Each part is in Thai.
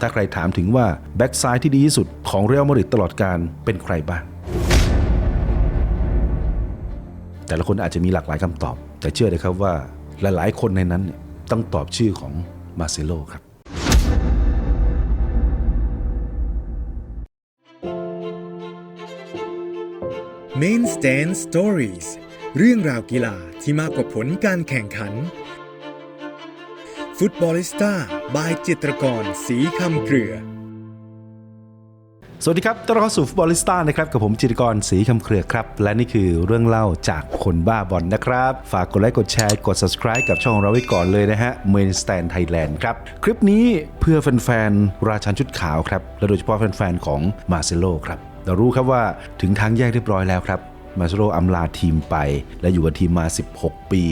ถ้าใครถามถึงว่าแบ็กซ้ายที่ดีที่สุดของเรอัลมาดริดตลอดการเป็นใครบ้าง แต่ละคนอาจจะมีหลากหลายคำตอบ แต่เชื่อเลยครับว่าหลายๆ คนในนั้นต้องตอบชื่อของมาเซโลครับ Main Stand Stories เรื่องราวกีฬาที่มากกว่าผลการแข่งขัน ฟุตบอลิสต้า บายจิตรกร สีคำเกลือ สวัสดีครับ ต้อนรับเข้าสู่ฟุตบอลลิสต้านะครับ กับผมจิตรกรศรีคำเครือครับ และนี่คือเรื่องเล่าจากคนบ้าบอลนะครับ ฝากกดไลค์ กดแชร์ กด subscribe กับช่องเราไว้ก่อนเลยนะฮะ Main Stand Thailand ครับ คลิปนี้เพื่อแฟนๆ ราชันชุดขาวครับ และโดยเฉพาะแฟนๆ ของมาเซโลครับ เรารู้ครับว่าถึงทางแยกเรียบร้อยแล้วครับมาเซโลอำลาทีมไป และอยู่กับทีมมา 16 ปี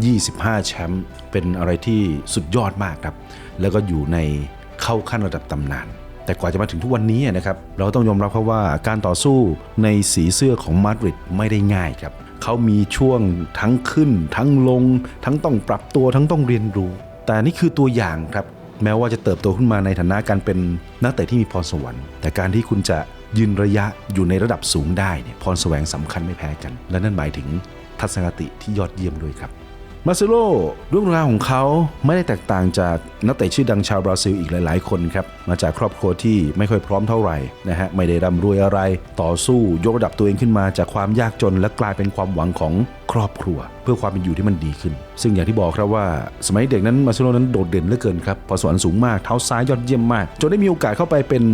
25 แชมป์เป็นอะไรที่สุดยอดมากครับ แล้วก็อยู่ในเข้าขั้นระดับตำนาน แต่กว่าจะมาถึงทุกวันนี้นะครับ เราต้องยอมรับครับว่าการต่อสู้ในสีเสื้อของมาดริดไม่ได้ง่ายครับเขามีช่วงทั้งขึ้น ทั้งลง ทั้งต้องปรับตัวทั้งต้องเรียนรู้ แต่นี่คือตัวอย่างครับ แม้ว่าจะเติบโตขึ้นมาในฐานะการเป็นนักเตะที่มีพรสวรรค์ แต่การที่คุณจะยืนระยะอยู่ในระดับสูงได้เนี่ยพรแสวงสำคัญไม่แพ้กัน และนั่นหมายถึงทัศนคติที่ยอดเยี่ยมด้วยครับ มาเซโลเรื่องราวของเขาไม่ได้แตกต่างจากนักเตะชื่อดังชาวบราซิลอีกหลาย ๆ คนครับ มาจากครอบครัวที่ไม่ค่อยพร้อมเท่าไหร่นะฮะไม่ได้ร่ำรวยอะไร ต่อสู้ยกระดับตัวเองขึ้นมาจากความยากจนและกลายเป็นความหวังของ ครอบครัว เพื่อความเป็นอยู่ที่มันดีขึ้น ซึ่งอย่างที่บอกครับว่า สมัยเด็กนั้นมาเซโลนั้นโดดเด่นเหลือเกินครับพอสวรรค์สูงมากเท้าซ้ายยอดเยี่ยมมาก จนได้มีโอกาสเข้าไปเป็น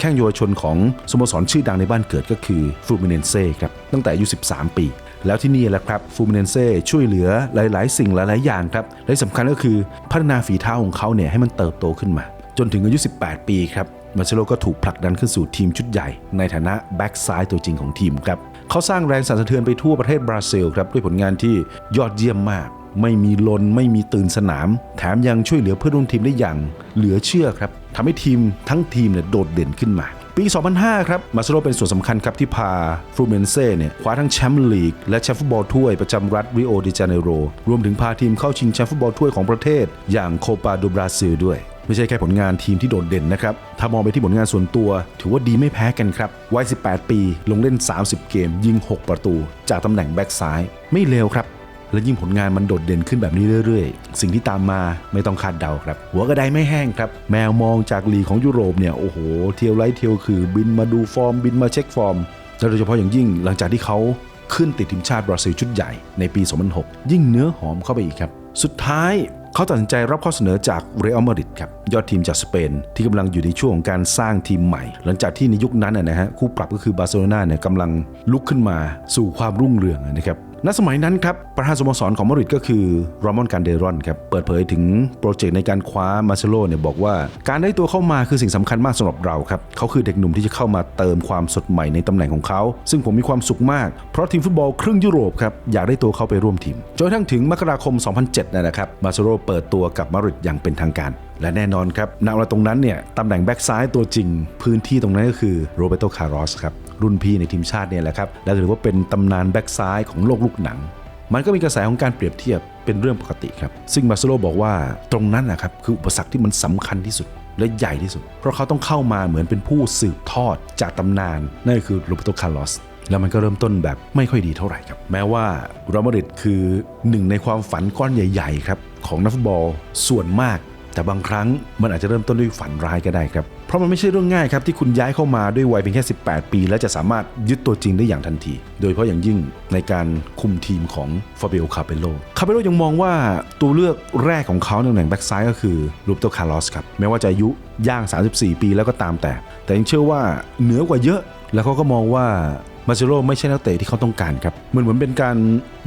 แข้งเยาวชนของสโมสรชื่อดังในบ้านเกิดก็คือฟูมิเนนเซ่ครับตั้งแต่อายุ 13 ปี แล้วที่นี่แหละครับฟูมิเนนเซ่ช่วยเหลือหลาย ๆ สิ่งหลาย ๆ อย่างครับและที่สำคัญก็คือพัฒนาฝีเท้าของเขาเนี่ยให้มันเติบโตขึ้นมา จนถึงอายุ 18 ปีครับมาเชโลก็ถูกผลักดันขึ้นสู่ทีมชุดใหญ่ ในฐานะแบ็กซ้ายตัวจริงของทีมครับ เขาสร้างแรงสั่นสะเทือนไปทั่วประเทศบราซิลครับด้วยผลงานที่ยอดเยี่ยมมาก ไม่มีลนไม่มีตื่นสนาม แถมยังช่วยเหลือเพื่อนร่วมทีมได้อย่าง เหลือเชื่อครับทำให้ทีมทั้งทีมเนี่ยโดดเด่นขึ้นมาปี 2005 ครับ มาสโลเป็นส่วนสำคัญครับที่พาฟลูเมนเซ่เนี่ยคว้าทั้งแชมป์ลีก และแชมป์ฟุตบอลถ้วยประจำรัฐริโอเดจาเนโร รวมถึงพาทีมเข้าชิงแชมป์ฟุตบอลถ้วยของประเทศ อย่างโคปาโดบราซิลด้วย ไม่ใช่แค่ผลงานทีมที่โดดเด่นนะครับ ถ้ามองไปที่ผลงานส่วนตัว ถือว่าดีไม่แพ้กันครับ วัย 18 ปี ลงเล่น 30 เกม ยิง 6 ประตู จากตำแหน่งแบ็กซ้าย ไม่เลวครับ และยิ่งผลงานมันโดดเด่นขึ้นแบบนี้เรื่อยๆ สิ่งที่ตามมาไม่ต้องคาดเดาครับ หัวกระไดไม่แห้งครับ แมวมองจากลีของยุโรปเนี่ย โอ้โห เที่ยวไล่เที่ยวคือ บินมาดูฟอร์ม บินมาเช็คฟอร์มและโดยเฉพาะอย่างยิ่งหลังจากที่เขาขึ้นติดทีมชาติบราซิลชุดใหญ่ในปี 2006 ยิ่งเนื้อหอมเข้าไปอีกครับ สุดท้าย เขาตัดสินใจรับข้อเสนอจากเรอัลมาดริดครับยอดทีมจากสเปน ที่กำลังอยู่ในช่วงของการสร้างทีมใหม่ หลังจากที่ในยุคนั้นนะนะฮะคู่ปรับก็คือบาร์เซโลนาเนี่ยกำลังลุกขึ้นมาสู่ความรุ่งเรืองนะครับณสมัยนั้นครับประธานสโมสรของมาดริดก็คือรามอนการเดรอนครับเปิดเผยถึงโปรเจกต์ในการคว้ามาเซโลเนี่ยบอกว่า การได้ตัวเข้ามาคือสิ่งสำคัญมากสำหรับเราครับเขาคือเด็กหนุ่มที่จะเข้ามาเติมความสดใหม่ในตำแหน่งของเขา ซึ่งผมมีความสุขมาก เพราะทีมฟุตบอลครึ่งยุโรปครับอยากได้ตัวเขาไปร่วมทีมจนกระทั่งถึงมกราคม 2007นะนะครับมาเซโลเปิดตัวกับมาดริดอย่างเป็นทางการ และแน่นอนครับณเวลาตรงนั้นเนี่ยตำแหน่งแบ็กซ้ายตัวจริง พื้นที่ตรงนั้นก็คือโรเบโตคาร์ลอสครับรุ่นพี่ในทีมชาติเนี่ยแหละครับและถือว่าเป็นตำนานแบ็กซ้ายของโลกลูกหนัง มันก็มีกระแสของการเปรียบเทียบเป็นเรื่องปกติครับ ซึ่งมาร์เซโลบอกว่าตรงนั้นนะครับคืออุปสรรคที่มันสำคัญที่สุดและใหญ่ที่สุด เพราะเขาต้องเข้ามาเหมือนเป็นผู้สืบทอดจากตำนานนั่นก็คือโรเบโตคาร์ลอสแล้วมันก็เริ่มต้นแบบไม่ค่อยดีเท่าไหร่ครับ แม้ว่ารอัลมาดริดคือหนึ่งในความฝันก้อนใหญ่ ๆ ครับของนักฟุตบอลส่วนมาก แต่บางครั้งมันอาจจะเริ่มต้นด้วยฝันร้ายก็ได้ครับ เพราะมันไม่ใช่เรื่องง่ายครับที่คุณย้ายเข้ามาด้วยวัยเพียงแค่ 18 ปี และจะสามารถยึดตัวจริงได้อย่างทันที โดยเฉพาะอย่างยิ่งในการคุมทีมของฟาเบโอคาเปโลคาเปโลยังมองว่าตัวเลือกแรกของเขาในตำแหน่งแบ็กซ้ายก็คือรูปโตคาร์ลอสครับแม้ว่าจะอายุย่าง 34 ปีแล้วก็ตามแต่ แต่ยังเชื่อว่าเหนือกว่าเยอะแล้วเขาก็มองว่า มาเซโร่ไม่ใช่นักเตะที่เขาต้องการครับมันเหมือนเป็นการ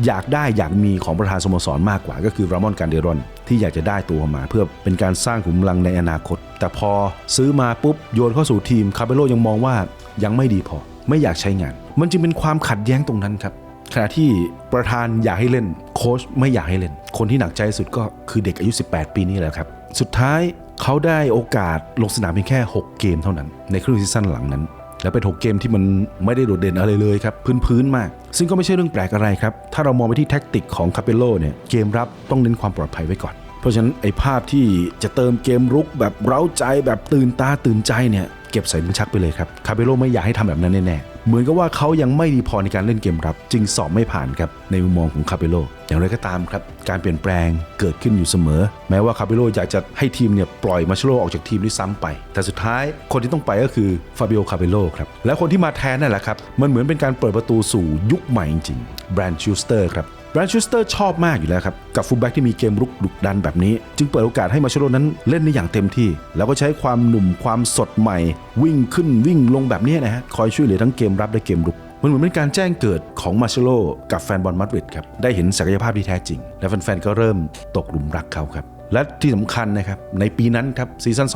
อยากได้อยากมีของประธานสโมสรมากกว่า ก็คือรามอนการเดรอน ที่อยากจะได้ตัวมา เพื่อเป็นการสร้างขุมพลังในอนาคต แต่พอซื้อมาปุ๊บโยนเข้าสู่ทีมคาเปโลยังมองว่ายังไม่ดีพอ ไม่อยากใช้งาน มันจึงเป็นความขัดแย้งตรงนั้นครับขณะที่ประธานอยากให้เล่นโค้ชไม่อยากให้เล่น คนที่หนักใจสุดก็คือเด็กอายุ 18 ปีนี่แหละครับ สุดท้ายเขาได้โอกาสลงสนามเพียงแค่ 6 เกมเท่านั้น ในครึ่งซีซั่นหลังนั้น และเป็น 6 เกมที่มันไม่ได้โดดเด่นอะไรเลยครับ พื้นๆมาก ซึ่งก็ไม่ใช่เรื่องแปลกอะไรครับ ถ้าเรามองไปที่แท็กติกของคาเปโลเนี่ยเกมรับต้องเน้นความปลอดภัยไว้ก่อน เพราะฉะนั้นไอ้ภาพที่จะเติมเกมรุกแบบเร้าใจแบบตื่นตาตื่นใจเนี่ยเก็บใส่ลิ้นชักไปเลยครับคาเปโลไม่อยากให้ทำแบบนั้นแน่ๆ เหมือนกับว่าเขายังไม่ดีพอในการเล่นเกมรับ จึงสอบไม่ผ่านครับในมุมมองของคาเปโลอย่างไรก็ตามครับ การเปลี่ยนแปลงเกิดขึ้นอยู่เสมอ แม้ว่าคาเปโลอยากจะให้ทีมเนี่ยปล่อยมาชโลออกจากทีมด้วยซ้ำไป แต่สุดท้ายคนที่ต้องไปก็คือฟาบิโอคาเปโลครับและคนที่มาแทนนั่นแหละครับมันเหมือนเป็นการเปิดประตูสู่ยุคใหม่จริงๆแบรนด์ชูสเตอร์ครับ แบรนชูสเตอร์ชอบมากอยู่แล้วครับ กับฟูลแบ็กที่มีเกมรุกดุดันแบบนี้ จึงเปิดโอกาสให้มาชโรนั้นเล่นได้อย่างเต็มที่ แล้วก็ใช้ความหนุ่มความสดใหม่ วิ่งขึ้นวิ่งลงแบบนี้นะฮะคอยช่วยเหลือทั้งเกมรับและเกมรุกมันเหมือนเป็นการแจ้งเกิดของมาเชโลกับแฟนบอลมาดริดครับ ได้เห็นศักยภาพที่แท้จริง และแฟนๆ ก็เริ่มตกหลุมรักเขาครับ และที่สำคัญนะครับ ในปีนั้นครับ ซีซั่น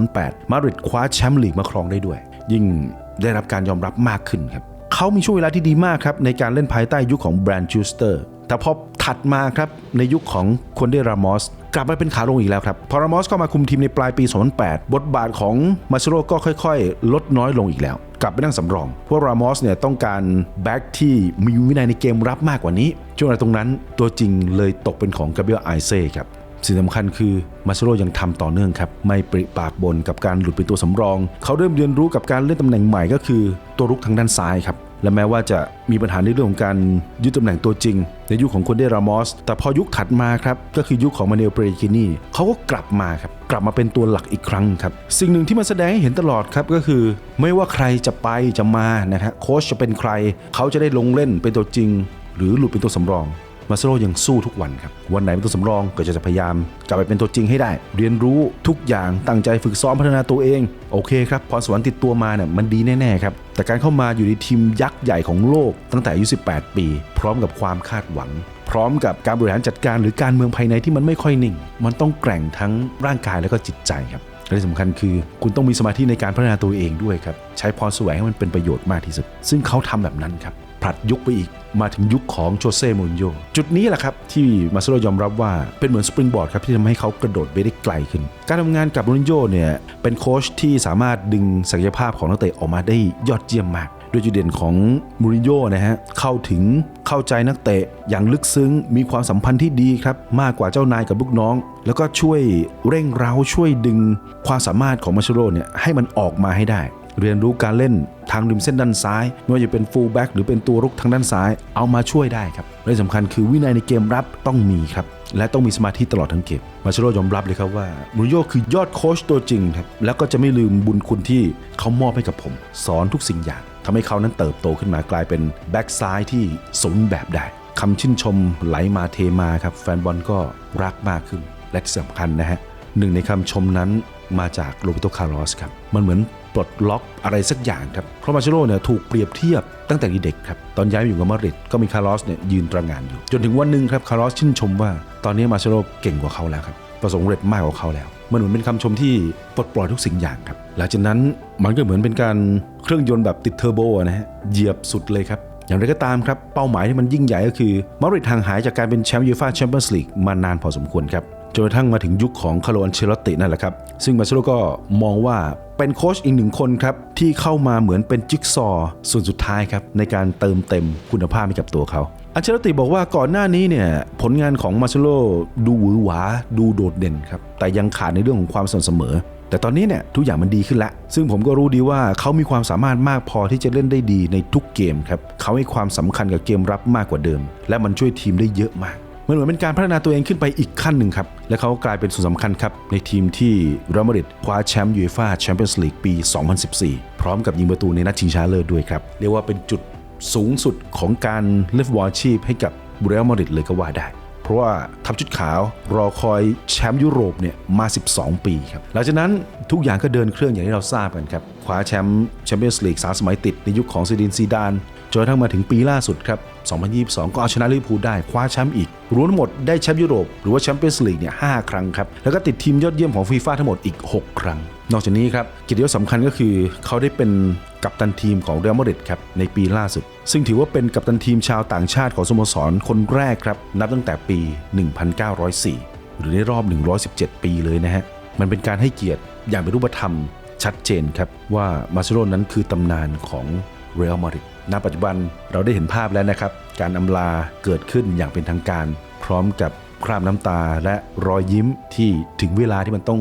2007-2008 มาดริดคว้าแชมป์ลีกมาครองได้ด้วย ยิ่งได้รับการยอมรับมากขึ้นครับ เขามีช่วงเวลาที่ดีมากครับ ในการเล่นภายใต้ยุคของแบรนด์จูสเตอร์ แต่พอถัดมาครับในยุคของคนเดรามอสกลับมาเป็นขาลงอีกแล้วครับ พอรามอสเข้ามาคุมทีมในปลายปี 2008 บทบาทของมาเชโรก็ค่อยๆ ลดน้อยลงอีกแล้ว กลับไปนั่งสำรอง เพราะรามอสเนี่ยต้องการแบ็กที่มีวินัยในเกมรับมากกว่านี้ ช่วงเวลาตรงนั้นตัวจริงเลยตกเป็นของกาเบรียลไอเซ่ครับสิ่งสำคัญคือมาซิโรยังทำต่อเนื่องครับ ไม่ปริปากบนกับการหลุดเป็นตัวสำรอง เขาเริ่มเรียนรู้กับการเล่นตำแหน่งใหม่ก็คือ ตัวรุกทางด้านซ้ายครับ และแม้ว่าจะมีปัญหาในเรื่องของการยึดตำแหน่งตัวจริง ในยุคของคนเดรามอส แต่พอยุคถัดมาครับ ก็คือยุคของมาเนลเปรกินีเขาก็กลับมาครับกลับมาเป็นตัวหลักอีกครั้งครับ สิ่งหนึ่งที่มันแสดงให้เห็นตลอดครับก็คือ ไม่ว่าใครจะไปจะมานะฮะโค้ชจะเป็นใคร เขาจะได้ลงเล่นเป็นตัวจริง หรือหลุดเป็นตัวสำรอง มาสโลยังสู้ทุกวันครับ วันไหนเป็นตัวสำรองก็จะพยายามกลับไปเป็นตัวจริงให้ได้ เรียนรู้ทุกอย่างตั้งใจฝึกซ้อมพัฒนาตัวเองโอเคครับพรสวรรค์ติดตัวมาเนี่ยมันดีแน่ๆครับแต่การเข้ามาอยู่ในทีมยักษ์ใหญ่ของโลกตั้งแต่อายุ 18 ปี พร้อมกับความคาดหวัง พร้อมกับการบริหารจัดการหรือการเมืองภายในที่มันไม่ค่อยนิ่ง มันต้องแกร่งทั้งร่างกายและก็จิตใจครับและที่สำคัญคือ คุณต้องมีสมาธิในการพัฒนาตัวเองด้วยครับ ใช้พรแสวงให้มันเป็นประโยชน์มากที่สุด ซึ่งเขาทำแบบนั้นครับ ผลัดยุคไปอีกมาถึงยุคของโจเซ่มูรินโญ่จุดนี้แหละครับ ที่มาซโรยอมรับว่าเป็นเหมือนสปริงบอร์ดครับ ที่ทำให้เขากระโดดไปได้ไกลขึ้น การทำงานกับมูรินโญ่เนี่ย เป็นโค้ชที่สามารถดึงศักยภาพของนักเตะออกมาได้ยอดเยี่ยมมากโดยจุดเด่นของมูรินโญ่นะฮะเข้าถึงเข้าใจนักเตะอย่างลึกซึ้งมีความสัมพันธ์ที่ดีครับ มากกว่าเจ้านายกับลูกน้อง แล้วก็ช่วยเร่งเร้าช่วยดึงความสามารถของมาชโรเนี่ยให้มันออกมาให้ได้ เรียนรู้การเล่นทางริมเส้นด้านซ้ายไม่ว่าจะเป็นฟูลแบ็กหรือเป็นตัวรุกทางด้านซ้าย เอามาช่วยได้ครับและสำคัญคือวินัยในเกมรับต้องมีครับและต้องมีสมาธิตลอดทั้งเกม มาชโรยอมรับเลยครับว่ามูริโญ่คือยอดโค้ชตัวจริงครับ แล้วก็จะไม่ลืมบุญคุณที่เขามอบให้กับผม สอนทุกสิ่งอย่างทำให้เขานั้นเติบโตขึ้นมากลายเป็นแบ็กซ้ายที่สมแบบได้คำชื่นชมไหลมาเทมาครับ แฟนบอลก็รักมากขึ้น และที่สำคัญนะฮะหนึ่งในคำชมนั้นมาจากโรเบโตคาร์ลอสครับ มันเหมือน ปลดล็อกอะไรสักอย่างครับ เพราะมาเชโรเนี่ยถูกเปรียบเทียบตั้งแต่เด็กครับ ตอนย้ายมาอยู่กับมาดริดก็มีคาร์ลอสเนี่ยยืนตระงานอยู่ จนถึงวันหนึ่งครับคาร์ลอสชื่นชมว่า ตอนนี้มาเชโรเก่งกว่าเขาแล้วครับ ประสบความสำเร็จมากกว่าเขาแล้ว มันเหมือนเป็นคำชมที่ปลดปล่อยทุกสิ่งอย่างครับ หลังจากนั้นมันก็เหมือนเป็นการเครื่องยนต์แบบติดเทอร์โบนะฮะ เหยียบสุดเลยครับอย่างไรก็ตามครับ เป้าหมายที่มันยิ่งใหญ่ก็คือมาดริดห่างหายจากการเป็นแชมป์ยูฟ่าแชมเปี้ยนส์ลีกมานานพอสมควรครับ จนกระทั่งมาถึงยุคของคาร์โลอันเชลตินั่นแหละครับ ซึ่งมาเชโรก็มองว่าเป็นโค้ชอีกหนึ่งคนครับ ที่เข้ามาเหมือนเป็นจิ๊กซอส่วนสุดท้ายครับ ในการเติมเต็มคุณภาพให้กับตัวเขา อันเชลติบอกว่าก่อนหน้านี้เนี่ย ผลงานของมาเชโรดูหวือหวาดูโดดเด่นครับ แต่ยังขาดในเรื่องของความสม่ำเสมอแต่ตอนนี้เนี่ยทุกอย่างมันดีขึ้นแล้ว ซึ่งผมก็รู้ดีว่าเขามีความสามารถมากพอที่จะเล่นได้ดีในทุกเกมครับ เขาให้ความสำคัญกับเกมรับมากกว่าเดิม และมันช่วยทีมได้เยอะมาก มันเหมือนเป็นการพัฒนาตัวเองขึ้นไปอีกขั้นหนึ่งครับ และเขาก็กลายเป็นส่วนสำคัญครับ ในทีมที่เรอัลมาดริดคว้าแชมป์ยูเอฟ่าแชมเปี้ยนส์ลีกปี 2014 พร้อมกับยิงประตูในนัดชิงชนะเลิศด้วยครับ เรียกว่าเป็นจุดสูงสุดของการเล่นฟุตบอลชีพให้กับเรอัลมาดริดเลยก็ว่าได้เพราะว่าทัพชุดขาวรอคอยแชมป์ยุโรปเนี่ยมา 12 ปีครับ หลังจากนั้นทุกอย่างก็เดินเครื่องอย่างที่เราทราบกันครับคว้าแชมป์แชมเปี้ยนส์ลีกสามสมัยติดในยุคของซีดินซีดาน จนกระทั่งมาถึงปีล่าสุดครับ 2022 ก็เอาชนะลิเวอร์พูลได้คว้าแชมป์อีก รวมทั้งหมดได้แชมป์ยุโรปหรือว่าแชมเปี้ยนส์ลีกเนี่ยหครั้งครับ แล้วก็ติดทีมยอดเยี่ยมของฟีฟ่าทั้งหมดอีก 6 ครั้ง นอกจากนี้ครับกิจยศสำคัญก็คือเขาได้เป็นกัปตันทีมของเรอัลมาดริดครับในปีล่าสุด ซึ่งถือว่าเป็นกัปตันทีมชาวต่างชาติของสโมสรคนแรกครับนับตั้งแต่ปี 1904 หรือในรอบ 117 ปีเลยนะฮะมันเป็นการให้เกียรติอย่างเป็นรูปธรรมชัดเจนครับว่ามาเซโลนั้นคือตำนานของเรอัลมาดริด ณปัจจุบันเราได้เห็นภาพแล้วนะครับ การอำลาเกิดขึ้นอย่างเป็นทางการ พร้อมกับคราบน้ำตาและรอยยิ้มที่ถึงเวลาที่มันต้อง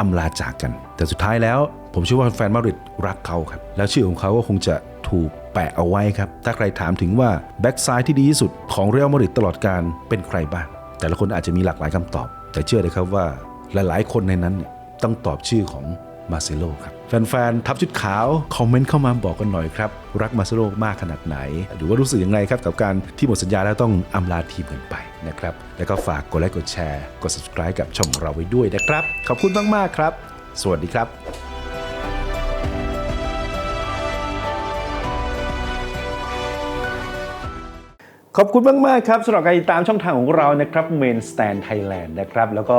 อำลาจากกัน แต่สุดท้ายแล้ว ผมเชื่อว่าแฟนมาริดรักเขาครับ แล้วชื่อของเขาก็คงจะถูกแปะเอาไว้ครับ ถ้าใครถามถึงว่าแบ็กซ้ายที่ดีที่สุดของเรอัลมาดริดตลอดการเป็นใครบ้าง แต่ละคนอาจจะมีหลากหลายคำตอบ แต่เชื่อเลยครับว่าหลายๆ คนในนั้นเนี่ยต้องตอบชื่อของ มาเซโลครับ แฟนๆ ทับชุดขาว คอมเมนต์เข้ามาบอกกันหน่อยครับ รักมาเซโลมากขนาดไหน หรือว่ารู้สึกอยังไงครับ กับการที่หมดสัญญาแล้วต้องอำลาทีมกันไปนะครับ แล้วก็ฝากกดไลค์กดแชร์ กด subscribe กับช่องเราไว้ด้วยนะครับ ขอบคุณมากๆครับ สวัสดีครับขอบคุณมาก ๆ ครับสำหรับการติดตามช่องทางของเรานะครับ Main Stand Thailand นะครับ แล้วก็